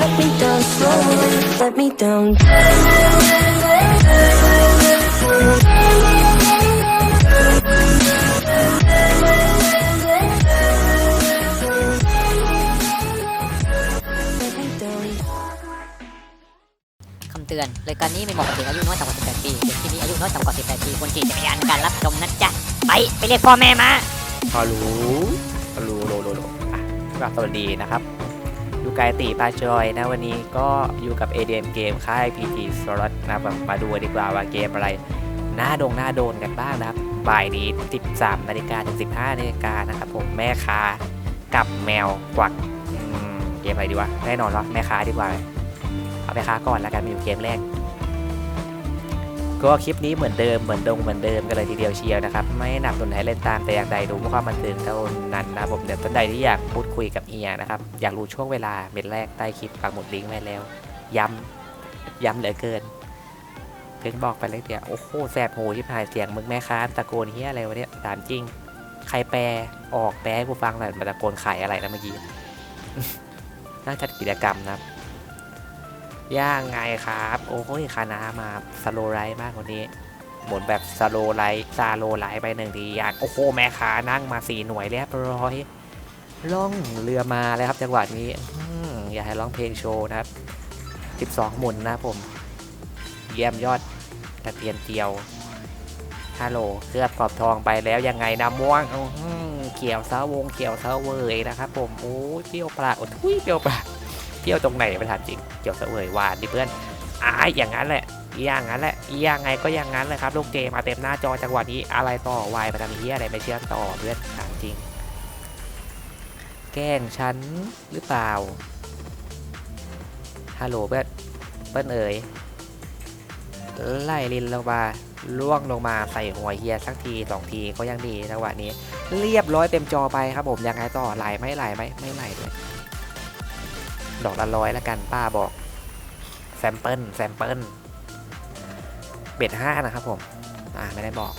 let me down slowly. Let me down. Let me down. คำเตือนรายการนี้ไม่เหมาะกับเด็กอายุน้อยต่ำกว่า 18 ปี เด็กที่มีอายุน้อยต่ำกว่า 18 ปีควรขี่จักรยานในการรับชมนะจ๊ะ ไป ไปเรียกพ่อแม่มาพอรู้พอรู้โลโลโล อะครับสวัสดีนะครับอยู่ไกลตีปาจอยนะวันนี้ก็อยู่กับ ADM เกมค่าย PT Slot นะครับมาดูดีกว่าว่าเกมอะไรหน่าดงหน่าโดนกันบ้างนะครับ บ่ายนี้ 13นาฬิกาถึง 15นาฬิกานะครับผมแม่ค้ากับแมวกวักเกมอะไรดีวะแน่นอนเนาแม่ค้าดีกว่า เอาแม่ค้าก่อนแล้วกันมาอยู่เกมแรก ก็คลิปนี้เหมือนเดิมเหมือนดงเหมือนเดิมกันเลยทีเดียวเชียวนะครับ ไม่หนักสนใจเล่นตามแต่อย่างใดดูเพื่อความบันเทิงเท่านั้นนะผมเดี๋ยวท่านใดที่อยากพูดคุยกับเฮียนะครับ อยากรู้ช่วงเวลาเม็ดแรกใต้คลิปปักหมุดลิงก์ไว้แล้ว ย้ำย้ำเหลือเกิน เพิ่งบอกไปเลยเดียวโอ้โหแสบหูที่พายเสียงมึงแม่ค้าตะโกนเฮียอะไรวะเนี่ยถามจริง ใครแปลออกแปลให้กูฟังหน่อยมาตะโกนขายอะไรนะเมื่อกี้น่าจัดกิจกรรมนะครับ ย่างไงครับ โอ้ยคานามาสโลไลท์มากกว่านี้หมุนแบบสโลไลท์ซาโลไลท์ไปหนึ่งทีอยากโอ้โหแม่ขานั่งมาสี่หน่วยเรียบร้อยล่องเรือมาแล้วครับจังหวะนี้อืมอยากให้ร้องเพลงโชว์นะครับ 12 หมุนนะผม เยี่ยมยอดกระเทียนเจียวฮัลโหลเคลือบกรอบทองไปแล้วยังไงนะม่วงเขียวเสาวงเขียวเสาเวยนะครับผมโอ้ยเปรี้ยวปลาโอ้ยเปรี้ยวปลา ที่ยวตรงไหนไม่ถามจริงเกี่ยวเสวยหวานดิเพื่อนอ่าอย่างนั้นแหละ อย่างนั้นแหละยังไงก็อย่างนั้นเลยครับลูกเจมาเต็มหน้าจอจังหวะนี้อะไรต่อวายมาทำเฮียอะไรไม่เชื่อมต่อเพื่อนถามจริง แกล้งฉันหรือเปล่าฮัลโหลเพื่อนเปิ้ลเอ๋ยไล่ลินลงมาล่วงลงมาใส่หัวเฮียสักทีสองทีก็ยังดีจังหวะนี้ เรียบร้อยเต็มจอไปครับผมยังไงต่อไหลไหม่ไหลไหมไม่ไหลเลย ดอกละร้อยละกันป้าบอกแซมเปิลแซมเปิลเบ็ดห้านะครับผม อ่าไม่ได้บอก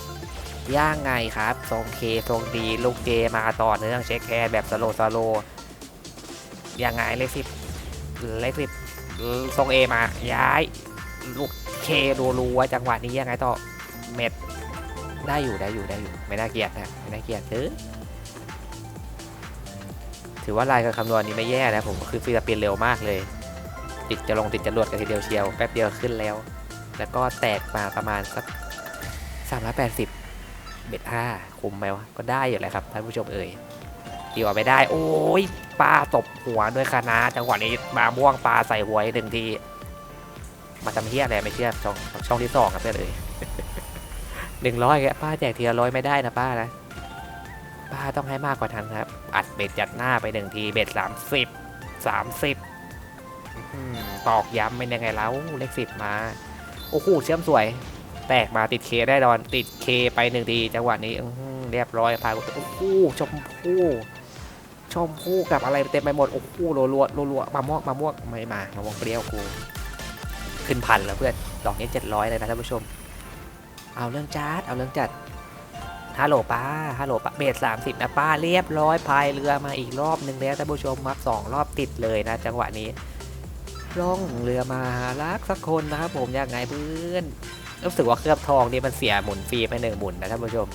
ย่างไงครับ ทรงเคทรงดี ลูกเจมาต่อเนื่องเช็คแคร์แบบสโลสโลยังไงเลขสิบเลขสิบทรงเอมา ย้าย ลูกเครัวรัวจังหวะนี้ยังไงต่อ เม็ด ได้อยู่ได้อยู่ได้อยู่ ไม่น่าเกลียดนะ ไม่น่าเกลียดถือ ถือว่าลายการคำนวณนี้ไม่แย่นะผมคือฟิลิปปินเร็วมากเลย ติดจะลงติดจะรวดกันทีเดียวเชียวแป๊บเดียวขึ้นแล้ว แล้วก็แตกมาประมาณสักสามร้อยแปดสิบเบ็ดห้าคุมไหมวะก็ได้อยู่แหละครับท่านผู้ชมเอ่ยดีกว่าไม่ได้ โอ้ยปลาตบหัวด้วยคณะจังหวะนี้มาม่วงปลาใส่หัวหนึ่งทีมาทำเฮี้ยอะไรไม่เชื่อช่องช่องที่สองครับเพื่อนเอ่ยหนึ่งร้อยแกป้าแจกทีละร้อยไม่ได้นะป้านะ ป้าต้องให้มากกว่านั้นครับ อัดเบ็ดจัดหน้าไปหนึ่งทีเบ็ดสามสิบสามสิบตอกย้ำเป็นยังไงแล้วเลขสิบมา โอ้โหเชื่อมสวย แตกมาติดเคได้ดอนติดเคไปหนึ่งทีจังหวะนี้เรียบร้อยพาโอ้โหชมพู่ชมพู่กับอะไรเต็มไปหมดโอ้โหรัวรัวรัวรัวมาม่วงมาม่วงไม่มามาม่วงเปรี้ยวกูขึ้นพันแล้วเพื่อนดอกนี้เจ็ดร้อยเลยนะท่านผู้ชม เอาเรื่องจัดเอาเรื่องจัด ฮัลโหลป้า ฮัลโหลป้า เบสสามสิบนะป้าเรียบร้อยพายเรือมาอีกรอบหนึ่งแล้วท่านผู้ชมมาสองรอบติดเลยนะ จังหวะนี้ล่องเรือมาหารักสักคนนะครับผมยังไงเพื่อนรู้สึกว่าเคลือบทองนี่มันเสียหมุนฟรีไปหนึ่งหมุนนะท่านผู้ชม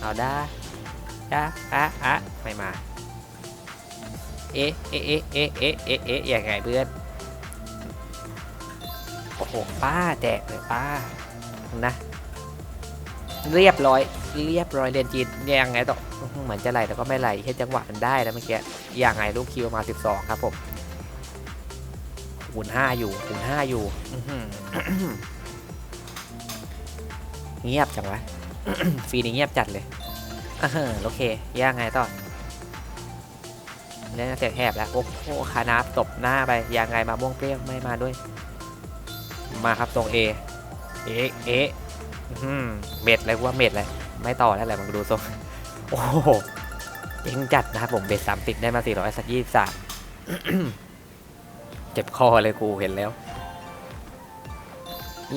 เอาได้ได้อะอะไม่มา เอ๊ะเอ๊ะเอ๊ะเอ๊ะเอ๊ะเอ๊ะเอ๊ะยังไงเพื่อนโอ้โหป้าแจกเลยป้านะ เรียบร้อย เรียบร้อยเรียนจีนยังไงต่อเหมือนจะไหลแต่ก็ไม่ไหลแค่จังหวะมันได้นะเมื่อกี้ยังไงลูกคิวมา 12 ครับผมคูณ5อยู่คูณ5อยู่อื้อหือเงียบจังวะฟีนี่เงียบจัดเลยอโอเคยังไงต่อเนี่ยเสียแหบแล้ว โอ้โหคานาบตบหน้าไปยังไงมาม่วงเปรี้ยวไม่มาด้วย มาครับตรง A เอ๊ะเอ๊ะอืมเม็ดเลยว่าเม็ดเลย ไม่ต่อแล้วแหละมึงดูทรงโอ้โหเจ๋งจัดนะครับผมเบ็ดสามติดได้มาสี่ร้อยสักยี่สามเจ็บคอเลยกูเห็นแล้ว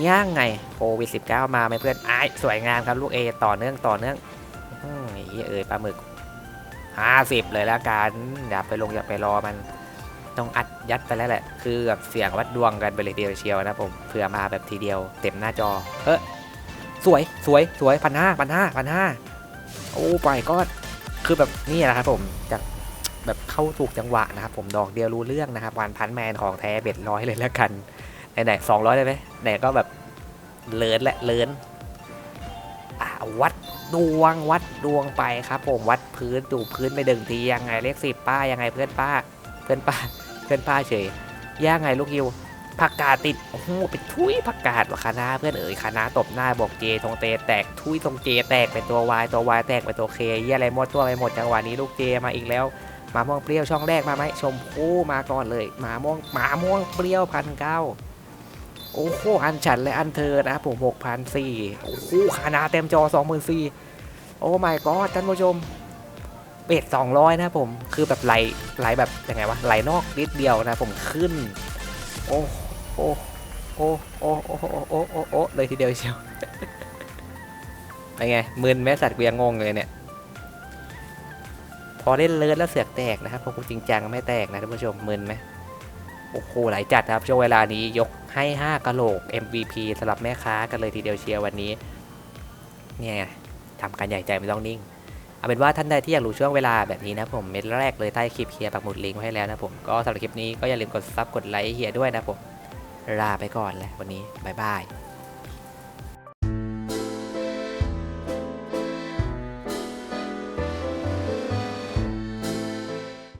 ย่างไงโควิดสิบเก้ามาไหมเพื่อนไอ้ายสวยงามครับลูกเอต่อเนื่องต่อเนื่องอื้อหือไอ้เหี้ยเอ่ยปลาหมึก50เลยแล้วกันอย่าไปลงอย่าไปรอมันต้องอัดยัดไปแล้วแหละ คือแบบเสี่ยงวัดดวงกันไปเลยเดียวเชียวนะผมเผื่อมาแบบทีเดียวเต็มหน้าจอเออ สวยสวยสวยพันห้าพันห้าพันห้าโอ้ไปก็คือแบบนี่แหละครับผมจากแบบเข้าถูกจังหวะนะครับผมดอกเดียวรู้เรื่องนะครับวันพันแมนของแท้เบ็ดร้อยเลยแล้วกันไหนๆสองร้อยได้ไหมไหนก็แบบเลินและเลินวัดดวงวัดดวงไปครับ ผมวัดพื้นดูพื้นไปดึงทียังไงเลขสิบป้ายังไงเพื่อนป้า เพื่อนป้า เพื่อนป้าเฉยยังไงลูกยิว ผักกาดติด โอ้โหเป็นทุยผักกาดวะคณะเพื่อนเอ๋ยคณะตบหน้าบอกเจทงเตแตกทุยทงเจแตกเป็นตัววายตัววายแตกเป็นตัวเคเยี่ยอะไรหมดตัวไปหมดจังหวะนี้ลูกเจมาอีกแล้วหมาม่วงเปรี้ยวช่องแรกมาไหมชมพู่มาก่อนเลยหมาม่วงหมาม่วงเปรี้ยวพันเก้าโอ้โหอันฉันและอันเธอนะครับผมหกพันสี่โอ้โหคณะเต็มจอสองหมื่นสี่โอ้ my god ท่านผู้ชมเบ็ดสองร้อยนะผมคือแบบไหลไหลแบบยังไงวะไหลนอกนิดเดียวนะผมขึ้น โอ้โอ้ โอ้โอ้โอ้โอ้โอ้โอ้โอ้เลยทีเดียวเชียวเป็นไงมึนแม่สัตว์กูยังงงเลยเนี่ย พอเล่นเลิศแล้วเสือกแตกนะครับพอกูจริงจังไม่แตกนะท่านผู้ชมมึนไหมโอ้โหหลายจัดครับช่วงเวลานี้ยกให้ 5กะโหลก MVP สำหรับแม่ค้ากันเลยทีเดียวเชียววันนี้ เนี่ยทำการใหญ่ใจไม่ต้องนิ่ง เอาเป็นว่าท่านใดที่อยากรู้ช่วงเวลาแบบนี้นะผมเม็ดแรกเลยใต้คลิปเฮียร์ปักหมุดลิงก์ไว้ให้แล้วนะผมก็สำหรับคลิปนี้ก็อย่าลืมกดซับกดไลค์เฮียด้วยนะผม ลาไปก่อนแหละวันนี้บายบาย